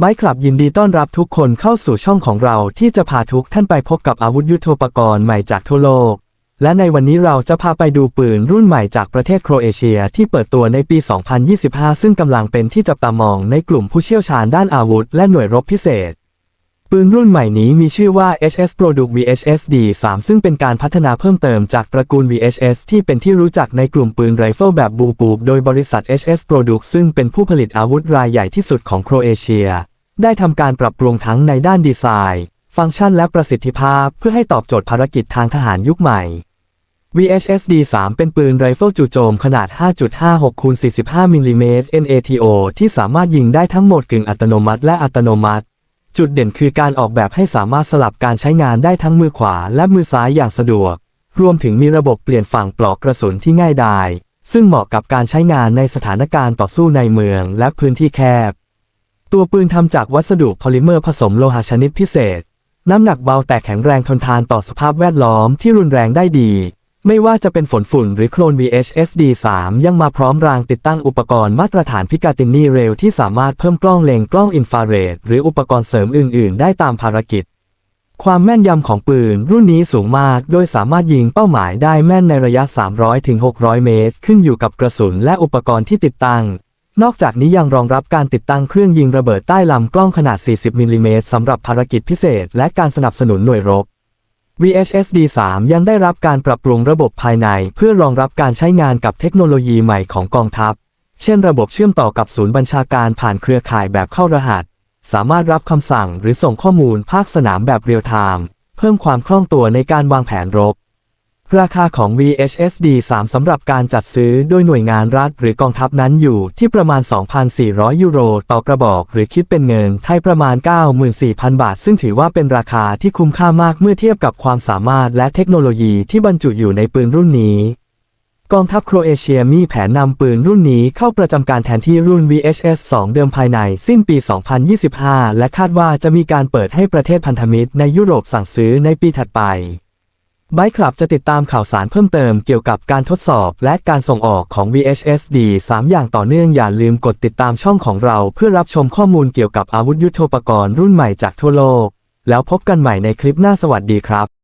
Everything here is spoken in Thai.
ไบคลับยินดีต้อนรับทุกคนเข้าสู่ช่องของเราที่จะพาทุกท่านไปพบกับอาวุธยุทโธปกรณ์ใหม่จากทั่วโลก และในวันนี้เราจะพาไปดูปืนรุ่นใหม่จากประเทศโครเอเชียที่เปิดตัวในปี 2025 ซึ่งกำลังเป็นที่จับตามองในกลุ่มผู้เชี่ยวชาญด้านอาวุธและหน่วยรบพิเศษ ปืนรุ่นใหม่นี้มีชื่อว่า HS Product VHSD 3 ซึ่งเป็นการพัฒนาเพิ่มเติมจากตระกูล VHS ที่เป็นที่รู้จักในกลุ่มปืนไรเฟิลแบบบูปูกโดยบริษัท HS Product ซึ่งเป็นผู้ผลิตอาวุธรายใหญ่ที่สุดของโครเอเชีย ได้ทำการปรับปรุงทั้งในด้านดีไซน์ ฟังก์ชันและประสิทธิภาพเพื่อให้ตอบโจทย์ภารกิจทางทหารยุคใหม่ VHSD 3 เป็นปืนไรเฟิลจู่โจมขนาด 5.56คูณ45มิลลิเมตร NATO ที่สามารถยิงได้ทั้งโหมดกึ่งอัตโนมัติและอัตโนมัติ จุดเด่นคือการออกแบบให้สามารถสลับการใช้งานได้ทั้งมือขวาและมือซ้ายอย่างสะดวก รวมถึงมีระบบเปลี่ยนฝั่งปลอกกระสุนที่ง่ายดายซึ่งเหมาะกับการใช้งานในสถานการณ์ต่อสู้ในเมืองและพื้นที่แคบ ตัวปืนทำจากวัสดุโพลิเมอร์ผสมโลหะชนิดพิเศษ น้ำหนักเบาแต่แข็งแรงทนทานต่อสภาพแวดล้อมที่รุนแรงได้ดี ไม่ว่าจะเป็นฝนฝุ่นหรือโคลน VHSD 3 ยังมาพร้อมรางติดตั้งอุปกรณ์มาตรฐานพิกาตินีเร็วที่สามารถเพิ่มกล้องเลงกล้องอินฟราเรดหรืออุปกรณ์เสริมอื่น ๆ ได้ตามภารกิจ ความแม่นยำของปืนรุ่นนี้สูงมาก โดยสามารถยิงเป้าหมายได้แม่นในระยะ 300-600 เมตร ขึ้นอยู่กับกระสุนและอุปกรณ์ที่ติดตั้ง นอกจากนี้ยังรองรับการติดตั้งเครื่องยิงระเบิดใต้ลำกล้องขนาด 40 มิลลิเมตรสำหรับภารกิจพิเศษ และการสนับสนุนหน่วยรบ VHSD 3 ยังได้รับการปรับปรุงระบบภายในเพื่อรองรับการใช้งานกับเทคโนโลยีใหม่ของกองทัพ เช่นระบบเชื่อมต่อกับศูนย์บัญชาการผ่านเครือข่ายแบบเข้ารหัส สามารถรับคำสั่งหรือส่งข้อมูลภาคสนามแบบเรียลไทม์ เพิ่มความคล่องตัวในการวางแผนรบ ราคาของ VHSD 3 สำหรับการจัดซื้อโดยหน่วยงานรัฐหรือกองทัพนั้นอยู่ที่ประมาณ 2,400 ยูโรต่อกระบอก หรือคิดเป็นเงินไทยประมาณ 94,000 บาท ซึ่งถือว่าเป็นราคาที่คุ้มค่ามากเมื่อเทียบกับความสามารถและเทคโนโลยีที่บรรจุอยู่ในปืนรุ่นนี้ กองทัพโครเอเชียมีแผนนำปืนรุ่นนี้เข้าประจำการแทนที่รุ่น VHS 2 เดิมภายในสิ้นปี 2025 และคาดว่าจะมีการเปิดให้ประเทศพันธมิตรในยุโรปสั่งซื้อในปีถัดไป ไบค์คลับจะติดตามข่าวสารเพิ่มเติมเกี่ยวกับการทดสอบและการส่งออกของ VHSD 3 อย่างต่อเนื่องอย่าลืมกดติดตามช่องของเราเพื่อรับชมข้อมูลเกี่ยวกับอาวุธยุทโธปกรณ์รุ่นใหม่จากทั่วโลก แล้วพบกันใหม่ในคลิปหน้าสวัสดีครับ